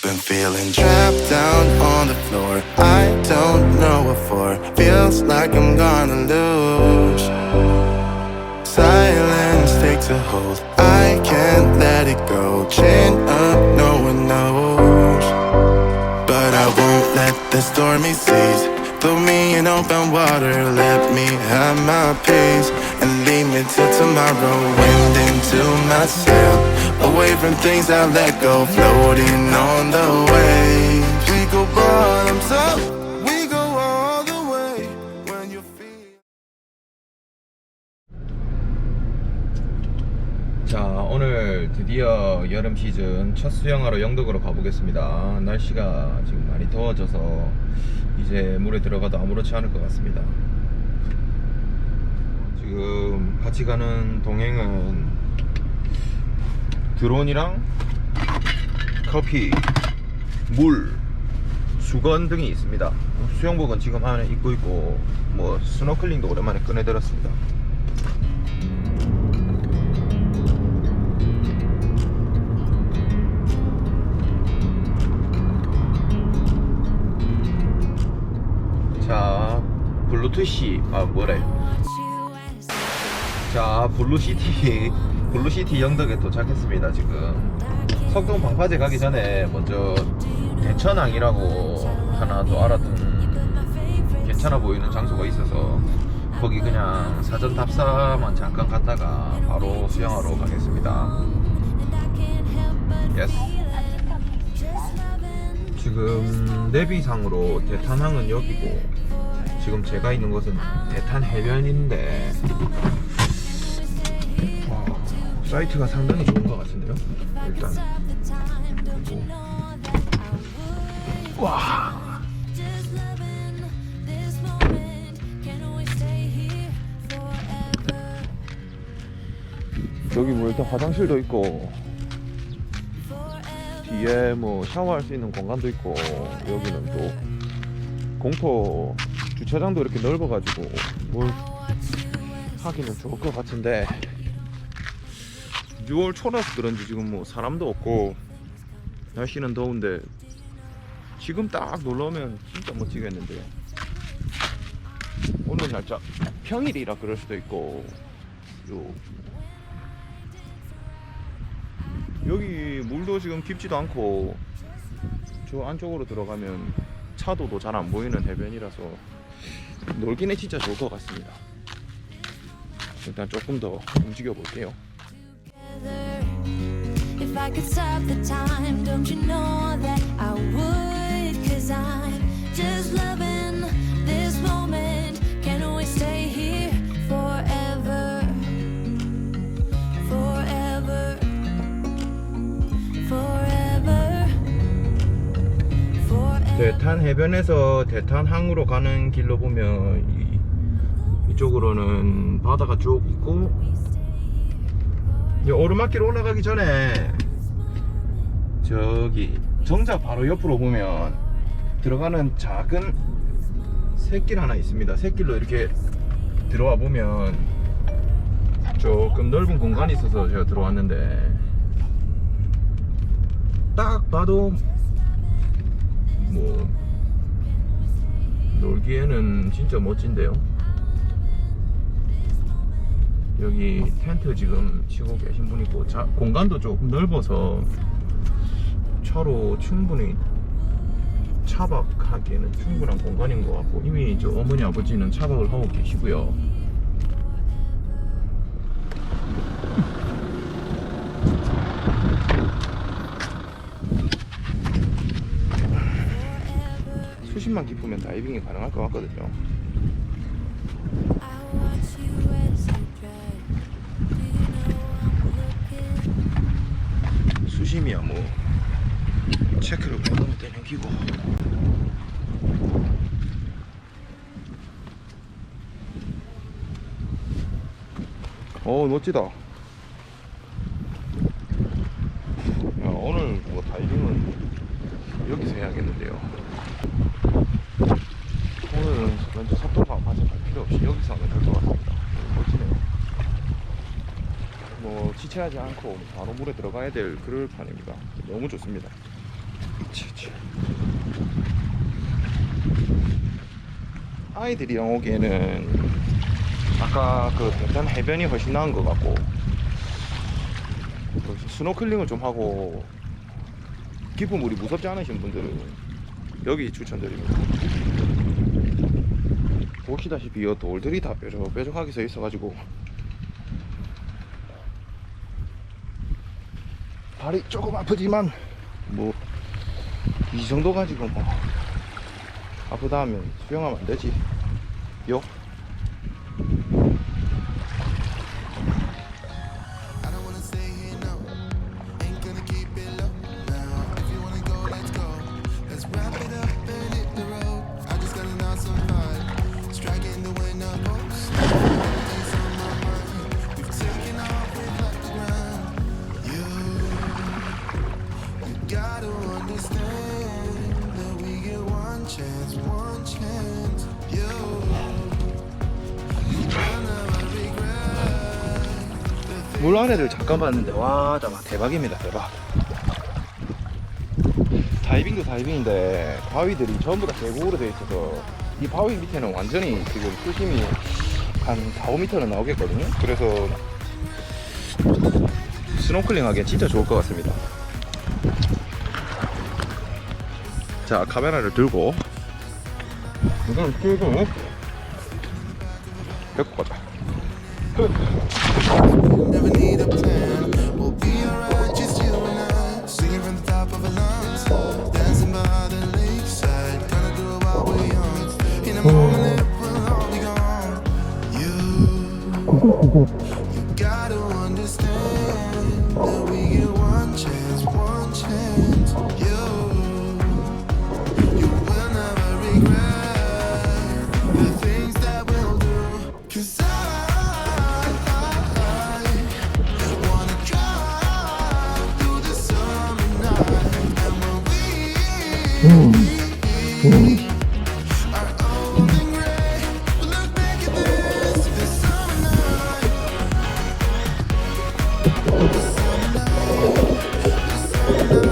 Been feeling trapped down on the floor. I don't know what for. Feels like I'm gonna lose. Silence takes a hold. I can't let it go. Chin up, no one knows. But I won't let the stormy seas throw me in open water. Let me have my peace and leave me till tomorrow. Wind into my sail, away from things I let go. Floating on the waves, we go bottoms up. 오늘 드디어 여름 시즌 첫 수영하러 영덕으로 가보겠습니다. 날씨가 지금 많이 더워져서 이제 물에 들어가도 아무렇지 않을 것 같습니다. 지금 같이 가는 동행은 드론이랑 커피, 물, 수건 등이 있습니다. 수영복은 지금 안에 입고 있고 뭐 스노클링도 오랜만에 꺼내들었습니다 블루시티 아 뭐래? 자 블루시티 블루시티 영덕에 도착했습니다 지금. 석동 방파제 가기 전에 먼저 대천항이라고 하나 더 알아둔 괜찮아 보이는 장소가 있어서 거기 그냥 사전 답사만 잠깐 갔다가 바로 수영하러 가겠습니다. Yes. 지금 내비상으로 대탄항은 여기고 지금 제가 있는 곳은 대탄 해변인데. 와, 사이트가 상당히 좋은 것 같은데요? 일단. 그리고 와. 여기 뭐 일단 화장실도 있고 뒤에 뭐 샤워할 수 있는 공간도 있고 여기는 또 공터 주차장도 이렇게 넓어가지고 뭘 하기는 좋을 것 같은데. 6월 초라서 그런지 지금 뭐 사람도 없고 날씨는 더운데 지금 딱 놀러 오면 진짜 멋지겠는데요 오늘 날짜 평일이라 그럴 수도 있고. 요. 여기 물도 지금 깊지도 않고 저 안쪽으로 들어가면 차도도 잘 안 보이는 해변이라서 놀기는 진짜 좋을 것 같습니다. 일단 조금 더 움직여 볼게요. 해변에서 대탄항으로 가는 길로 보면 이, 이쪽으로는 바다가 쭉 있고 이 오르막길 올라가기 전에 저기 정자 바로 옆으로 보면 들어가는 작은 샛길 하나 있습니다. 샛길로 이렇게 들어와 보면 조금 넓은 공간이 있어서 제가 들어왔는데 딱 봐도 뭐 놀기에는 진짜 멋진데요. 여기 텐트 지금 치고 계신 분 있고 자, 공간도 조금 넓어서 차로 충분히 차박하기에는 충분한 공간인 것 같고 이미 저 어머니 아버지는 차박을 하고 계시고요. 수심만 깊으면 다이빙이 가능할 것 같거든요. 수심이야 뭐. 체크를 밟으면 되는 기고. 어 멋지다. 야, 오늘 뭐 다이빙은 여기서 해야겠는데요 오늘은 속도가 맞아 갈 필요 없이 여기서 하면 될 것 같습니다 멋지네요 뭐 지체하지 않고 바로 물에 들어가야 될 그럴 판입니다. 너무 좋습니다. 아이들이랑 오기에는 아까 그 대전 해변이 훨씬 나은 것 같고 그 스노클링을 좀 하고 깊은 물이 무섭지 않으신 분들은 여기 추천드립니다. 보시다시피 이 돌들이 다 뾰족 뾰족하게 서 있어가지고. 발이 조금 아프지만 뭐 이 정도 가지고 뭐 아프다 하면 수영하면 안 되지. 요 물 안에를 잠깐 봤는데 와 잠깐 대박입니다 대박. 다이빙도 다이빙인데 바위들이 전부 다 계곡으로 되어 있어서 이 바위 밑에는 완전히 지금 수심이 한 4, 5m는 나오겠거든요? 그래서 스노클링 하기엔 진짜 좋을 것 같습니다. 자 카메라를 들고. 이건 들고 데리고 가자 Never need a plan. We'll be alright, just you and I. Singing from the top of. Dancing by the lakeside. Gonna do it while we're young. In a moment, it will all be gone. You, we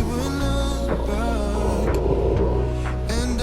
will look back and